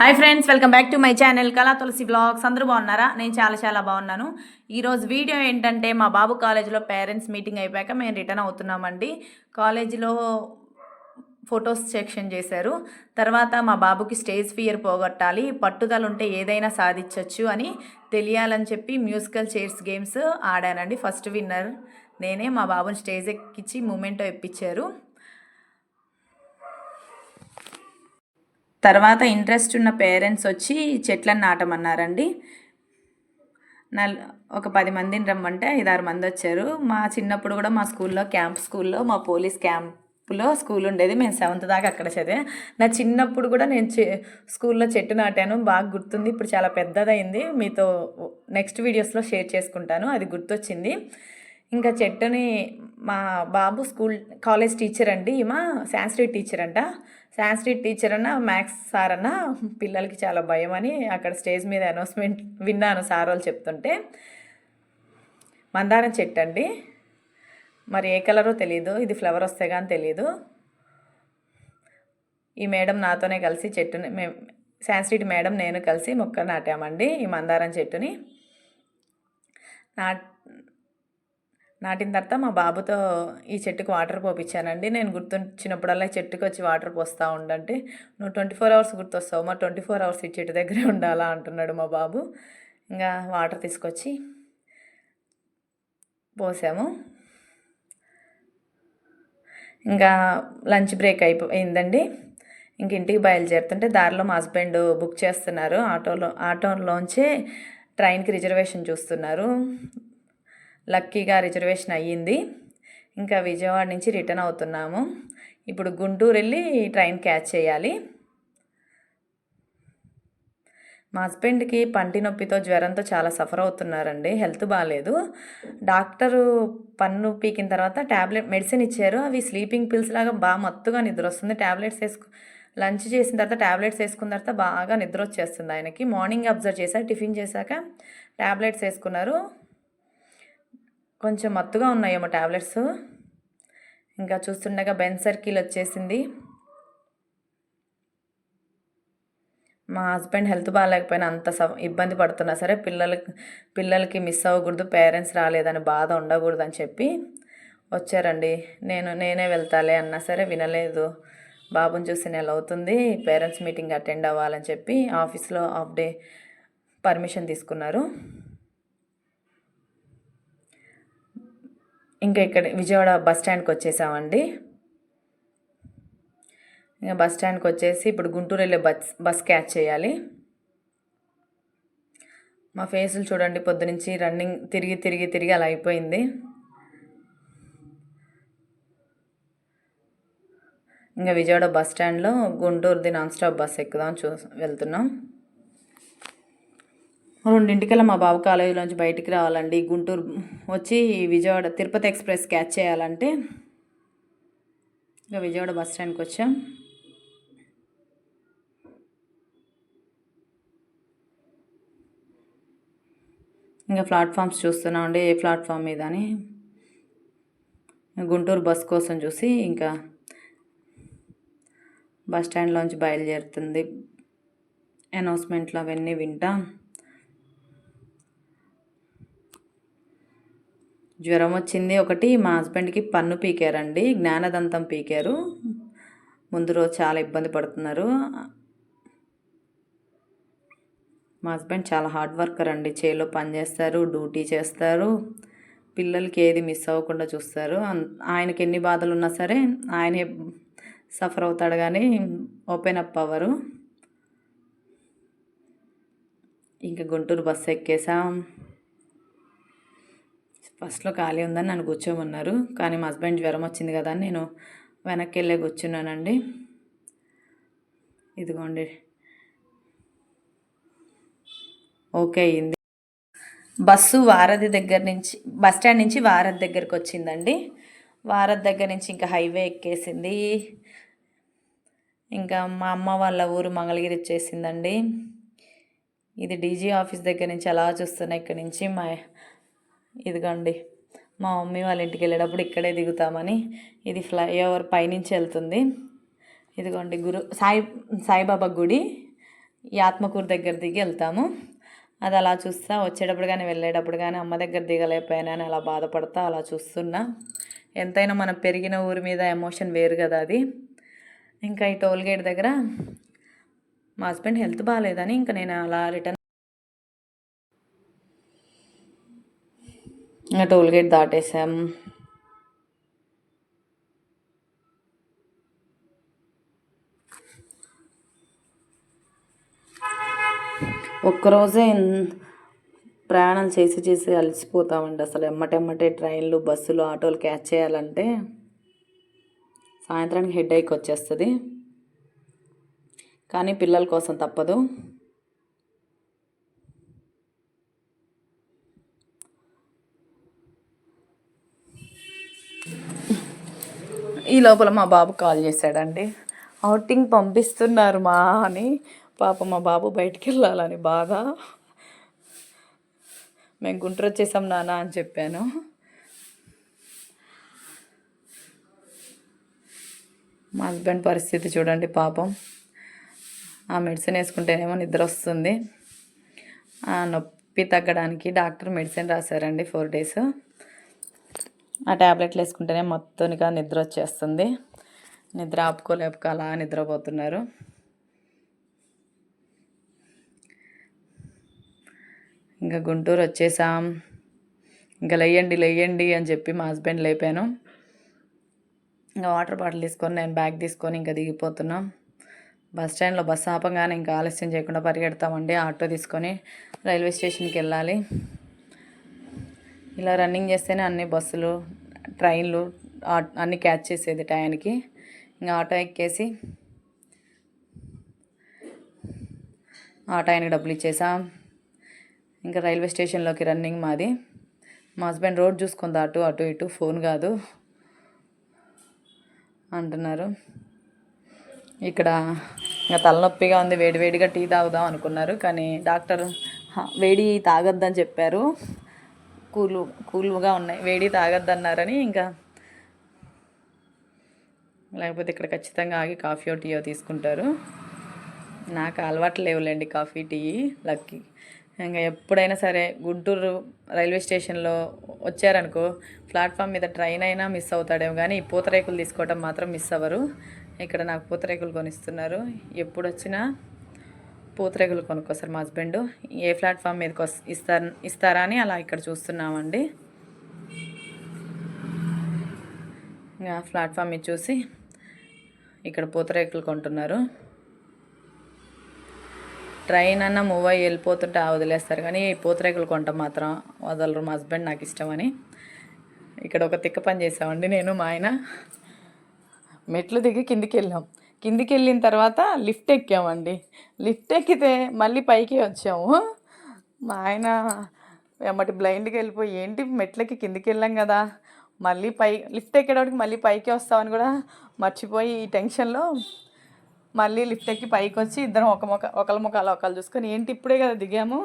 Hi friends welcome back to my channel Kala Tulasi blogs అందరూ బాగున్నారా? నేను చాలా చాలా బాగున్నాను. ఈరోజు వీడియో ఏంటంటే మా బాబు కాలేజీలో పేరెంట్స్ మీటింగ్ అయిపోయాక మేము రిటర్న్ అవుతున్నామండి. కాలేజీలో ఫొటోస్ సెక్షన్ చేశారు. తర్వాత మా బాబుకి స్టేజ్ ఫియర్ పోగొట్టాలి పట్టుదల ఉంటే ఏదైనా సాధించవచ్చు అని తెలియాలని చెప్పి మ్యూజికల్ చైర్స్ గేమ్స్ ఆడానండి. ఫస్ట్ విన్నర్ నేనే మా బాబుని స్టేజ్ ఎక్కించి మూమెంటో ఇప్పించారు తర్వాత ఇంట్రెస్ట్ ఉన్న పేరెంట్స్ వచ్చి చెట్లను నాటమన్నారండి. నల్ ఒక పది మందిని రమ్మంటే ఐదారు మంది వచ్చారు. మా చిన్నప్పుడు కూడా మా స్కూల్లో క్యాంప్ స్కూల్లో మా పోలీస్ క్యాంపులో స్కూల్ ఉండేది. మేము సెవెంత్ దాకా అక్కడ చదివా. నా చిన్నప్పుడు కూడా నేను చె స్కూల్లో చెట్టు నాటాను. బాగా గుర్తుంది. ఇప్పుడు చాలా పెద్దదైంది మీతో నెక్స్ట్ వీడియోస్లో షేర్ చేసుకుంటాను. అది గుర్తొచ్చింది. ఇంకా చెట్టుని మా బాబు స్కూల్ కాలేజ్ టీచర్ అండి. ఈమె సాంస్క్రిట్ టీచర్ అంట. సాంస్క్రిట్ టీచర్ అన్న మ్యాథ్స్ సార్ అన్న పిల్లలకి చాలా భయం అని అక్కడ స్టేజ్ మీద అనౌన్స్మెంట్ విన్నాను సార్ వాళ్ళు చెప్తుంటే. మందారం చెట్టు అండి. మరి ఏ కలరో తెలియదు ఇది ఫ్లవర్ వస్తే కానీ తెలియదు ఈ మేడం నాతోనే కలిసి చెట్టుని మేము సాంస్క్రిట్ మేడం నేను కలిసి మొక్క నాటామండి ఈ మందారం చెట్టుని. నా నాటిన తర్వాత మా బాబుతో ఈ చెట్టుకు వాటర్ పోపించానండి నేను గుర్తొచ్చినప్పుడల్లా చెట్టుకు వచ్చి వాటర్ పోస్తూ ఉండంటే నువ్వు ట్వంటీ ఫోర్ అవర్స్ గుర్తొస్తావు మా ట్వంటీ ఫోర్ అవర్స్ ఈ చెట్టు దగ్గరే ఉండాలా? అంటున్నాడు మా బాబు. ఇంకా వాటర్ తీసుకొచ్చి పోసాము. ఇంకా లంచ్ బ్రేక్ అయిపోయిందండి. ఇంక ఇంటికి బయలుదేరుతుంటే దారిలో మా హస్బెండ్ బుక్ చేస్తున్నారు. ఆటోలో ఆటోలోంచే ట్రైన్కి రిజర్వేషన్ చూస్తున్నారు. లక్కీగా రిజర్వేషన్ అయ్యింది. ఇంకా విజయవాడ నుంచి రిటర్న్ అవుతున్నాము. ఇప్పుడు గుంటూరు వెళ్ళి ట్రైన్ క్యాచ్ చేయాలి. మా హస్బెండ్కి పంటి నొప్పితో జ్వరంతో చాలా సఫర్ అవుతున్నారండి. హెల్త్ బాగాలేదు డాక్టరు పన్ను పీకిన తర్వాత ట్యాబ్లెట్ మెడిసిన్ ఇచ్చారు. అవి స్లీపింగ్ పిల్స్ లాగా బాగా మత్తుగా నిద్ర వస్తుంది. ట్యాబ్లెట్స్ వేసుకు లంచ్ చేసిన తర్వాత ట్యాబ్లెట్స్ వేసుకున్న తర్వాత బాగా నిద్ర వచ్చేస్తుంది ఆయనకి. మార్నింగ్ అబ్జర్వ్ చేశారు టిఫిన్ చేశాక ట్యాబ్లెట్స్ వేసుకున్నారు. కొంచెం మత్తుగా ఉన్నాయేమో ట్యాబ్లెట్స్ ఇంకా చూస్తుండగా బెన్ సర్కిల్ వచ్చేసింది. మా హస్బెండ్ హెల్త్ బాగాలేకపోయినా అంత స ఇబ్బంది పడుతున్నా. సరే పిల్లలకి పిల్లలకి మిస్ అవ్వకూడదు పేరెంట్స్ రాలేదని బాధ ఉండకూడదు అని చెప్పి వచ్చారండి. నేను నేనే వెళ్తాలే అన్నా సరే వినలేదు. బాబుని చూసి నెల అవుతుంది పేరెంట్స్ మీటింగ్ అటెండ్ అవ్వాలని చెప్పి ఆఫీస్లో హాఫ్ డే పర్మిషన్ తీసుకున్నారు. ఇంకా ఇక్కడ విజయవాడ బస్ స్టాండ్కి వచ్చేసామండి. ఇంకా బస్ స్టాండ్కి వచ్చేసి ఇప్పుడు గుంటూరు వెళ్ళే బస్ బస్ క్యాచ్ చేయాలి. మా ఫేసులు చూడండి పొద్దునుంచి రన్నింగ్ తిరిగి తిరిగి తిరిగి అలా అయిపోయింది. ఇంకా విజయవాడ బస్ స్టాండ్లో గుంటూరుది నాన్ స్టాప్ బస్ ఎక్కుదాం చూ వెళ్తున్నాం. రెండింటికల్లా మా బాబు కాలేజీలోంచి బయటికి రావాలండి. గుంటూరు వచ్చి విజయవాడ తిరుపతి ఎక్స్ప్రెస్ క్యాచ్ చేయాలంటే ఇంకా విజయవాడ బస్ స్టాండ్కి వచ్చాం. ఇంకా ప్లాట్ఫామ్స్ చూస్తున్నామండి. ఏ ప్లాట్ఫామ్ మీద అని. గుంటూరు బస్ కోసం చూసి ఇంకా బస్ స్టాండ్లోంచి బయలుదేరుతుంది. అనౌన్స్మెంట్లు అవన్నీ వింటాం. జ్వరం వచ్చింది ఒకటి. మా హస్బెండ్కి పన్ను పీకారండి. జ్ఞానదంతం పీకారు. ముందు రోజు చాలా ఇబ్బంది పడుతున్నారు. మా హస్బెండ్ చాలా హార్డ్ వర్కర్ అండి. చేలో పని చేస్తారు డ్యూటీ చేస్తారు. పిల్లలకి ఏది మిస్ అవ్వకుండా చూస్తారు. ఆయనకి ఎన్ని బాధలు ఉన్నా సరే ఆయనే సఫర్ అవుతాడు కానీ ఓపెన్ అప్ అవ్వరు. ఇంకా గుంటూరు బస్సు ఎక్కేసాం. ఫస్ట్లో ఖాళీ ఉందని నన్ను కూర్చోమన్నారు. కానీ మా హస్బెండ్ జ్వరం వచ్చింది కదా అని నేను వెనక్కి వెళ్ళే కూర్చున్నానండి. ఇదిగోండి. ఓకే అయింది. బస్సు వారధి దగ్గర నుంచి బస్ స్టాండ్ నుంచి వారధి దగ్గరికి వచ్చిందండి. వారధి దగ్గర నుంచి ఇంకా హైవే ఎక్కేసింది. ఇంకా మా అమ్మ వాళ్ళ ఊరు మంగళగిరి వచ్చేసిందండి. ఇది డీజీ ఆఫీస్ దగ్గర నుంచి అలా చూస్తున్నా ఇక్కడ నుంచి మా ఇదిగోండి మా మమ్మీ వాళ్ళ ఇంటికి వెళ్ళేటప్పుడు ఇక్కడే దిగుతామని ఇది ఫ్లైఓవర్ పైనుంచి వెళ్తుంది. ఇదిగోండి గురు సాయి సాయిబాబా గుడి ఈ ఆత్మకూరు దగ్గర దిగి వెళ్తాము. అది అలా చూస్తా వచ్చేటప్పుడు కానీ వెళ్ళేటప్పుడు కానీ అమ్మ దగ్గర దిగలేకపోయినా అని అలా బాధపడతా అలా చూస్తున్నా. ఎంతైనా మనం పెరిగిన ఊరి మీద ఎమోషన్ వేరు కదా అది. ఇంకా ఈ టోల్గేట్ దగ్గర మా హస్బెండ్ హెల్త్ బాగాలేదని ఇంకా నేను అలా రిటర్న్ ఇంకా టోల్ గేట్ దాటేసాం. ఒక్కరోజే ప్రయాణం చేసి చేసి అలసిపోతామండి. అసలు ఎమ్మటెమ్మటే ట్రైన్లు బస్సులు ఆటోలు క్యాచ్ చేయాలంటే సాయంత్రానికి హెడ్ వచ్చేస్తుంది. కానీ పిల్లల కోసం తప్పదు. ఈ లోపల మా బాబు కాల్ చేశాడండి. అవుటింగ్ పంపిస్తున్నారు మా అని. పాప మా బాబు బయటికి వెళ్ళాలని బాధ. మేము గుంటూరు వచ్చేసాం నాన్న అని చెప్పాను. మా హస్బెండ్ పరిస్థితి చూడండి పాపం. ఆ మెడిసిన్ వేసుకుంటేనేమో నిద్ర వస్తుంది. ఆ నొప్పి తగ్గడానికి డాక్టర్ మెడిసిన్ రాశారండి ఫోర్ డేస్. ఆ ట్యాబ్లెట్లు వేసుకుంటేనే మొత్తానికి నిద్ర వచ్చేస్తుంది. నిద్ర ఆపుకోలేక అలా నిద్రపోతున్నారు. ఇంకా గుంటూరు వచ్చేసాం. ఇంకా లేయండి లేయండి అని చెప్పి మా హస్బెండ్ లేపాను. ఇంకా వాటర్ బాటిల్ తీసుకొని నేను బ్యాగ్ తీసుకొని ఇంకా దిగిపోతున్నాం. బస్ స్టాండ్లో బస్ ఆపంగానే ఇంకా ఆలస్యం చేయకుండా పరిగెడతామండి. ఆటో తీసుకొని రైల్వే స్టేషన్కి వెళ్ళాలి. ఇలా రన్నింగ్ చేస్తేనే అన్ని బస్సులు ట్రైన్లు ఆ- అన్ని క్యాచ్ చేసేది టయానికి. ఇంకా ఆటో ఎక్కేసి ఆటో ఆయనకి డబ్బులు ఇచ్చేసాం. ఇంకా రైల్వే స్టేషన్లోకి రన్నింగ్ మాది. మా హస్బెండ్ రోడ్ చూసుకుంది అటు అటు ఇటు ఫోన్ కాదు అంటున్నారు. ఇక్కడ ఇంకా తలనొప్పిగా ఉంది వేడివేడిగా టీ తాగుదాం అనుకున్నారు కానీ డాక్టర్ వేడి తాగొద్దని చెప్పారు. కూల్ కూల్గా ఉన్నాయి. వేడి తాగొద్దన్నారని ఇంకా లేకపోతే ఇక్కడ ఖచ్చితంగా ఆగి కాఫీ టీయో తీసుకుంటారు. నాకు అలవాటు లేవులేండి కాఫీ టీ లక్కీ. ఇంకా ఎప్పుడైనా సరే గుంటూరు రైల్వే స్టేషన్లో వచ్చారనుకో ప్లాట్ఫామ్ మీద ట్రైన్ అయినా మిస్ అవుతాడేమో కానీ ఈ పూతరేకులు తీసుకోవడం మాత్రం మిస్ అవ్వరు. ఇక్కడ నాకు పూతరేకులు కొనిస్తున్నారు. ఎప్పుడు వచ్చినా పూతరేగులు కొనుక్కొస్తారు మా హస్బెండ్. ఏ ప్లాట్ఫామ్ మీదకి వస్ ఇస్తారు ఇస్తారా అని అలా ఇక్కడ చూస్తున్నామండి. ఇంకా ప్లాట్ఫామ్ మీద చూసి ఇక్కడ పూతరేకులు కొంటున్నారు. ట్రైన్ అన్న మూవ్ అయ్యి వెళ్ళిపోతుంటే వదిలేస్తారు. కానీ ఈ పూతరేకులు కొంట మాత్రం వదలరు. మా హస్బెండ్ నాకు ఇష్టమని. ఇక్కడ ఒక తిక్క పని చేసామండి నేను మా ఆయన. మెట్లు దిగి కిందికి వెళ్ళాం. కిందికి వెళ్ళిన తర్వాత లిఫ్ట్ ఎక్కామండి. లిఫ్ట్ ఎక్కితే మళ్ళీ పైకి వచ్చాము. మా ఆయన వెమ్మటి బ్లైండ్కి వెళ్ళిపోయి ఏంటి మెట్లకి కిందికి వెళ్ళాం కదా మళ్ళీ పై లిఫ్ట్ ఎక్కేటప్పటికి మళ్ళీ పైకి వస్తామని కూడా మర్చిపోయి ఈ టెన్షన్లో మళ్ళీ లిఫ్ట్ ఎక్కి పైకి వచ్చి ఇద్దరం ఒక మొక్క ఒకళ్ళ ముఖాలు ఒకళ్ళు చూసుకొని ఏంటి ఇప్పుడే కదా దిగాము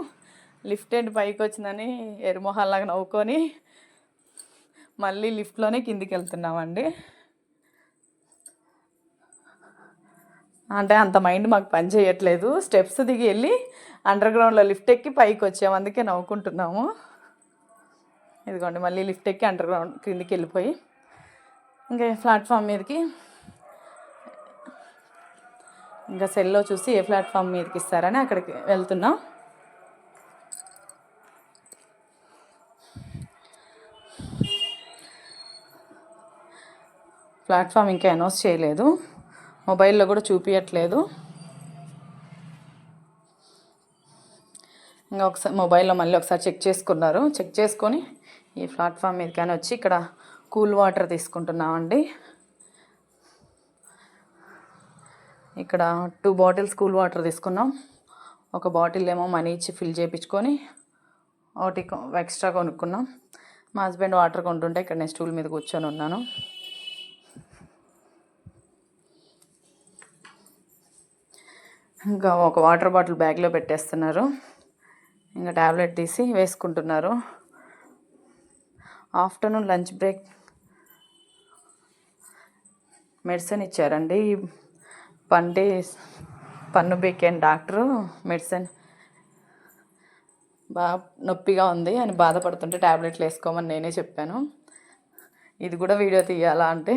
లిఫ్ట్ ఏంటి పైకి వచ్చిందని ఎరుమొహాల్లాగా నవ్వుకొని మళ్ళీ లిఫ్ట్లోనే కిందికి వెళ్తున్నామండి అంటే అంత మైండ్ మాకు పని చేయట్లేదు. స్టెప్స్ దిగి వెళ్ళి అండర్ గ్రౌండ్లో లిఫ్ట్ ఎక్కి పైకి వచ్చాము అందుకే నవ్వుకుంటున్నాము. ఇదిగోండి మళ్ళీ లిఫ్ట్ ఎక్కి అండర్ గ్రౌండ్ క్రిందికి వెళ్ళిపోయి ఇంకా ప్లాట్ఫామ్ మీదకి ఇంకా సెల్లో చూసి ఏ ప్లాట్ఫామ్ మీదకి ఇస్తారని అక్కడికి వెళ్తున్నాం. ప్లాట్ఫామ్ ఇంకా అనౌన్స్ చేయలేదు. మొబైల్లో కూడా చూపించట్లేదు ఇంకా ఒకసారి మొబైల్లో మళ్ళీ ఒకసారి చెక్ చేసుకున్నారు. చెక్ చేసుకొని ఈ ప్లాట్ఫామ్ మీదకని వచ్చి ఇక్కడ కూల్ వాటర్ తీసుకుంటున్నామండి. ఇక్కడ టూ బాటిల్స్ కూల్ వాటర్ తీసుకున్నాం. ఒక బాటిల్ ఏమో మనీ ఇచ్చి ఫిల్ చేయించుకొని ఒకటి ఎక్స్ట్రా కొనుక్కున్నాం. మా హస్బెండ్ వాటర్ కొంటుంటే ఇక్కడ నేను స్టూల్ మీద కూర్చొని ఉన్నాను. ఇంకా ఒక వాటర్ బాటిల్ బ్యాగ్లో పెట్టేస్తున్నారు. ఇంకా ట్యాబ్లెట్ తీసి వేసుకుంటున్నారు. ఆఫ్టర్నూన్ లంచ్ బ్రేక్ మెడిసిన్ ఇచ్చారండి. పంటి పన్ను బీకేన్ డాక్టరు మెడిసిన్ బాగా నొప్పిగా ఉంది అని బాధపడుతుంటే ట్యాబ్లెట్లు వేసుకోమని నేనే చెప్పాను. ఇది కూడా వీడియో తీయాలా అంటే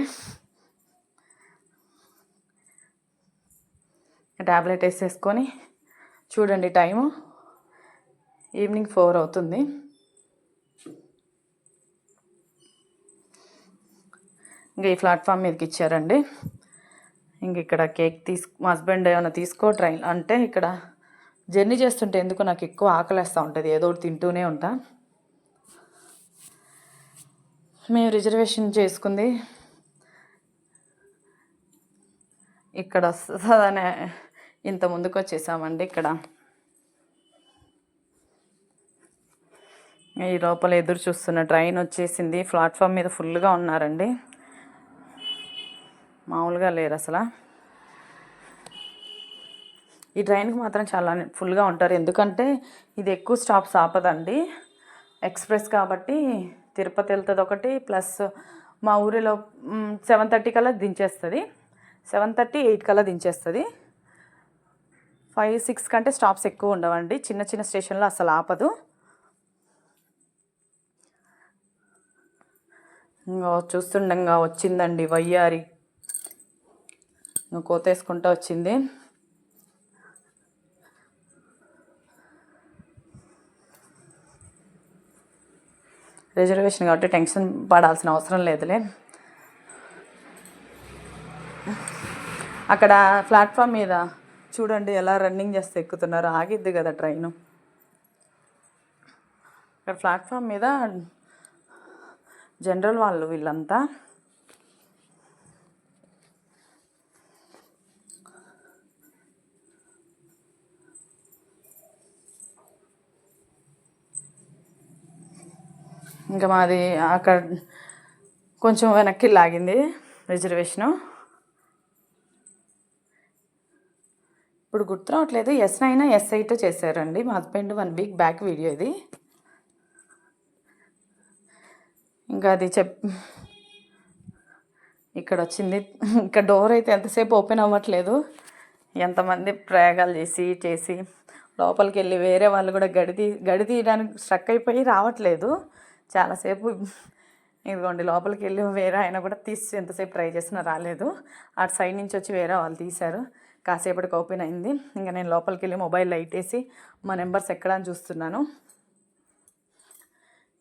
ట్యాబ్లెట్ వేసేసుకొని చూడండి టైము ఈవినింగ్ ఫోర్ అవుతుంది ఇంకా ఈ ప్లాట్ఫామ్ మీదకి ఇచ్చారండి ఇంక ఇక్కడ కేక్ తీసు మా హస్బెండ్ ఏమైనా తీసుకో ట్రైన్ అంటే ఇక్కడ జర్నీ చేస్తుంటే ఎందుకు నాకు ఎక్కువ ఆకలేస్తూ ఉంటుంది ఏదో ఒకటి తింటూనే ఉంటా మేము రిజర్వేషన్ చేసుకుంది ఇక్కడ వస్తుందనే ఇంత ముందుకు వచ్చేసామండి ఇక్కడ. ఈ లోపల ఎదురు చూస్తున్న ట్రైన్ వచ్చేసింది. ప్లాట్ఫామ్ మీద ఫుల్గా ఉన్నారండి. మామూలుగా లేరు అసలు. ఈ ట్రైన్కి మాత్రం చాలా ఫుల్గా ఉంటారు. ఎందుకంటే ఇది ఎక్కువ స్టాప్స్ ఆపదండి. ఎక్స్ప్రెస్ కాబట్టి తిరుపతి వెళ్తుంది ఒకటి ప్లస్ మా ఊరిలో సెవెన్ థర్టీ కల్లా దించేస్తుంది. సెవెన్ థర్టీ ఎయిట్ కల్లా దించేస్తుంది. ఫైవ్ సిక్స్ కంటే స్టాప్స్ ఎక్కువ ఉండవండి. చిన్న చిన్న స్టేషన్లో అసలు ఆపదు. ఇంకా చూస్తుండగా వచ్చిందండి వయ్యారి. నువ్వు కోతేసుకుంటూ వచ్చింది. రిజర్వేషన్ కాబట్టి టెన్షన్ పడాల్సిన అవసరం లేదులే. అక్కడ ప్లాట్ఫామ్ మీద చూడండి ఎలా రన్నింగ్ చేస్తే ఎక్కుతున్నారు. ఆగిద్ది కదా ట్రైను అక్కడ ప్లాట్ఫామ్ మీద జనరల్ వాళ్ళు వీళ్ళంతా. ఇంకా మాది అక్కడ కొంచెం వెనక్కి లాగింది రిజర్వేషను. ఇప్పుడు గుర్తు రావట్లేదు. ఎస్ నైన్ ఎస్ ఎయిట్ చేశారండి. మా husband one week back video ఇది. ఇంకా అది చెప్ ఇక్కడ వచ్చింది. ఇంకా డోర్ అయితే ఎంతసేపు ఓపెన్ అవ్వట్లేదు. ఎంతమంది ప్రయోగాలు చేసి చేసి లోపలికి వెళ్ళి వేరే వాళ్ళు కూడా గడి తీ గడి తీయడానికి స్ట్రక్ అయిపోయి రావట్లేదు. చాలాసేపు ఇదిగోండి లోపలికి వెళ్ళి వేరే ఆయన కూడా తీసి ఎంతసేపు ట్రై చేసినా రాలేదు. అటు సైడ్ నుంచి వచ్చి వేరే వాళ్ళు తీశారు. కాసేపటికి ఓపెన్ అయింది. ఇంకా నేను లోపలికి వెళ్ళి మొబైల్ లైట్ వేసి మా నెంబర్స్ ఎక్కడ అని చూస్తున్నాను.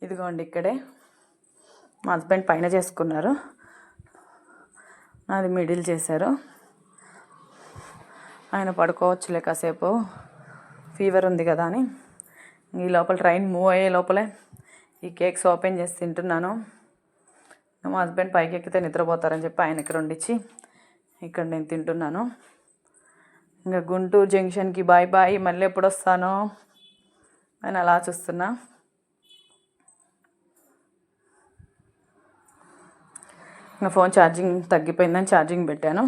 ఇదిగోండి ఇక్కడే. మా హస్బెండ్ పైన చేసుకున్నారు. నాది మిడిల్ చేశారు. ఆయన పడుకోవచ్చులే కాసేపు. ఫీవర్ ఉంది కదా అని. ఈ లోపల ట్రైన్ మూవ్ అయ్యే లోపలే ఈ కేక్స్ ఓపెన్ చేసి తింటున్నాను. మా హస్బెండ్ పైకి ఎక్కితే నిద్రపోతారని చెప్పి ఆయనకి రెండిచ్చి ఇక్కడ నేను తింటున్నాను. ఇంకా గుంటూరు జంక్షన్కి బాయ్ బాయ్ మళ్ళీ ఎప్పుడు వస్తానో అని అలా చూస్తున్నా. ఇంకా ఫోన్ ఛార్జింగ్ తగ్గిపోయిందని ఛార్జింగ్ పెట్టాను.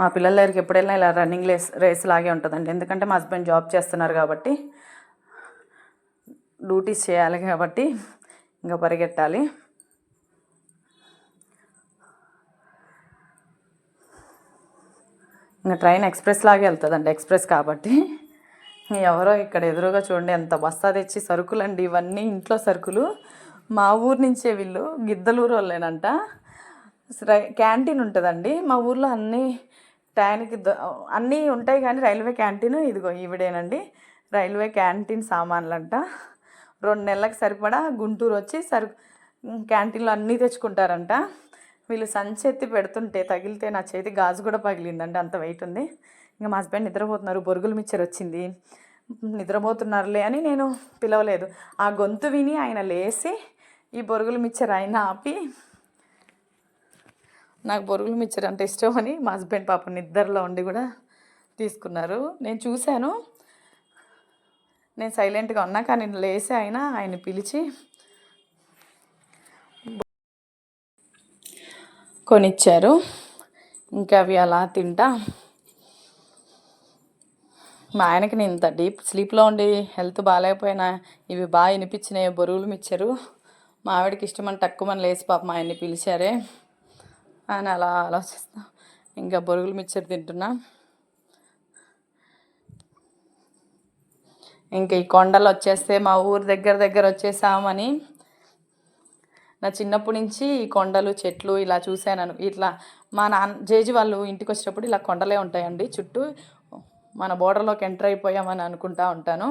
మా పిల్లల దగ్గరికి ఎప్పుడైనా ఇలా రన్నింగ్ రేస్ రేస్ లాగే ఉంటుందండి. ఎందుకంటే మా హస్బెండ్ జాబ్ చేస్తున్నారు కాబట్టి డ్యూటీస్ చేయాలి కాబట్టి ఇంకా పరిగెట్టాలి. ఇంకా ట్రైన్ ఎక్స్ప్రెస్ లాగే వెళ్తుందండి ఎక్స్ప్రెస్ కాబట్టి. ఎవరో ఇక్కడ ఎదురుగా చూడండి ఎంత బస్తా తెచ్చి సరుకులండి ఇవన్నీ ఇంట్లో సరుకులు. మా ఊరు నుంచే వీళ్ళు గిద్దలూరు వాళ్ళేనంట. క్యాంటీన్ ఉంటుందండి. మా ఊర్లో అన్నీ టైంకి అన్నీ ఉంటాయి కానీ రైల్వే క్యాంటీన్ ఇదిగో ఈవిడేనండి. Railway canteen సామాన్లంట. రెండు నెలలకు సరిపడా గుంటూరు వచ్చి సరు క్యాంటీన్లో అన్నీ తెచ్చుకుంటారంట. వీళ్ళు సంచెత్తి పెడుతుంటే తగిలితే నా చేతి గాజు కూడా పగిలిందండి అంత వెయిట్ ఉంది. ఇంకా మా హస్బెండ్ నిద్రపోతున్నారు బొరుగులు మిక్చర్ వచ్చింది. నిద్రపోతున్నారులే అని నేను పిలవలేదు. ఆ గొంతు విని ఆయన లేచి ఈ బొరుగులు మిక్చర్ ఆయన ఆపి నాకు బొరుగులు మిక్చర్ అంటే ఇష్టం అని మా హస్బెండ్ పాప నిద్రలో ఉండి కూడా తీసుకున్నారు. నేను చూశాను. నేను సైలెంట్గా ఉన్నా కానీ లేచి ఆయన ఆయన పిలిచి కొనిచ్చారు. ఇంకా అవి అలా తింటా. మా ఆయనకి నేను ఇంత డీప్ స్లీప్లో ఉండి హెల్త్ బాగాలేకపోయినా ఇవి బాగా వినిపించినాయి బొరుగులు మిచ్చారు. మా ఆవిడకి ఇష్టమని తక్కువ లేచి పాప మా ఆయన్ని పిలిచారే. అని అలా ఆలోచిస్తా. ఇంకా బొరుగులు మిక్చర్ తింటున్నా. ఇంకా ఈ కొండలు వచ్చేస్తే మా ఊరు దగ్గర దగ్గర వచ్చేసామని నా చిన్నప్పటి నుంచి ఈ కొండలు చెట్లు ఇలా చూశాను ఇట్లా మా నాన్న జేజీ వాళ్ళు ఇంటికి వచ్చేటప్పుడు ఇలా కొండలే ఉంటాయండి. చుట్టూ మన బోర్డర్లోకి ఎంటర్ అయిపోయామని అనుకుంటా ఉంటాను.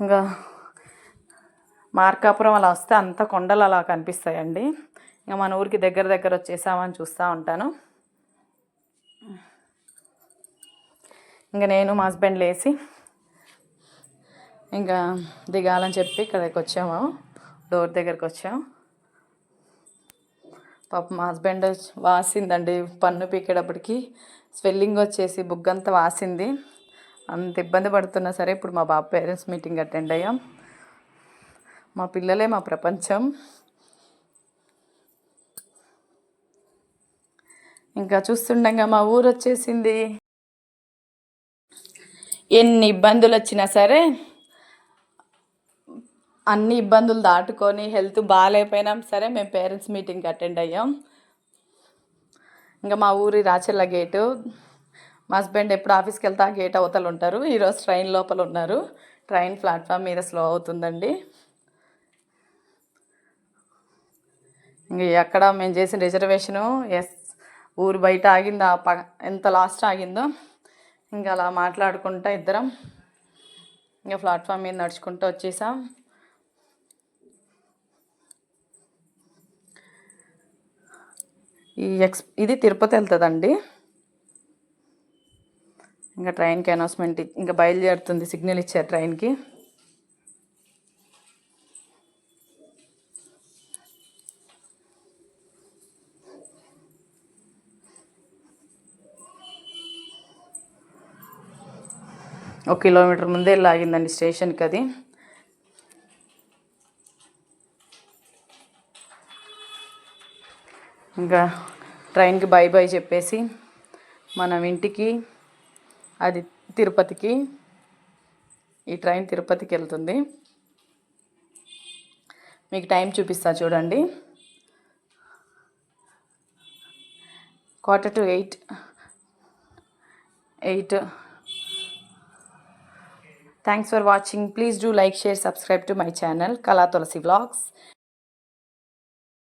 ఇంకా మార్కాపురం అలా వస్తే అంత కొండలు అలా కనిపిస్తాయండి. ఇంకా మన ఊరికి దగ్గర దగ్గర వచ్చేసామని చూస్తూ ఉంటాను. ఇంకా నేను మా హస్బెండ్ లేచి ఇంకా దిగాలని చెప్పి ఇక్కడికి వచ్చాము. డోర్ దగ్గరికి వచ్చాం. పాప మా హస్బెండ్ వాసిందండి పన్ను పీకేటప్పటికి. స్వెల్లింగ్ వచ్చేసి బుగ్గంతా వాసింది. అంత ఇబ్బంది పడుతున్నా సరే ఇప్పుడు మా బాబు పేరెంట్స్ మీటింగ్ అటెండ్ అయ్యాం. మా పిల్లలే మా ప్రపంచం. ఇంకా చూస్తుండగా మా ఊరు వచ్చేసింది. ఎన్ని ఇబ్బందులు వచ్చినా సరే అన్ని ఇబ్బందులు దాటుకొని హెల్త్ బాగాలేకపోయినా సరే మేము పేరెంట్స్ మీటింగ్కి అటెండ్ అయ్యాం. ఇంకా మా ఊరి రాచెల్ల గేటు. మా హస్బెండ్ ఎప్పుడు ఆఫీస్కి వెళ్తా గేట్ అవతలు ఉంటారు. ఈరోజు ట్రైన్ లోపల ఉన్నారు. ట్రైన్ ప్లాట్ఫామ్ మీద స్లో అవుతుందండి. ఇంక ఎక్కడ మేము చేసిన రిజర్వేషను ఎస్ ఊరు బయట ఆగింది ఆ ప ఎంత లాస్ట్ ఆగిందో ఇంకా అలా మాట్లాడుకుంటా ఇద్దరం. ఇంకా ప్లాట్ఫామ్ మీద నడుచుకుంటూ వచ్చేసాం. ఈ ఎక్స్ ఇది తిరుపతి వెళ్తుందండి. ఇంకా ట్రైన్కి అనౌన్స్మెంట్ ఇంకా బయలుదేరుతుంది సిగ్నల్ ఇచ్చారు ట్రైన్కి. ఒక కిలోమీటర్ ముందే లాగిందండి స్టేషన్కి అది. ఇంకా ట్రైన్కి బై బై చెప్పేసి మనం ఇంటికి అది తిరుపతికి ఈ ట్రైన్ తిరుపతికి వెళ్తుంది. మీకు టైం చూపిస్తా చూడండి. Quarter to eight eight. Thanks for watching please do like share subscribe to my channel Kala Tulasi vlogs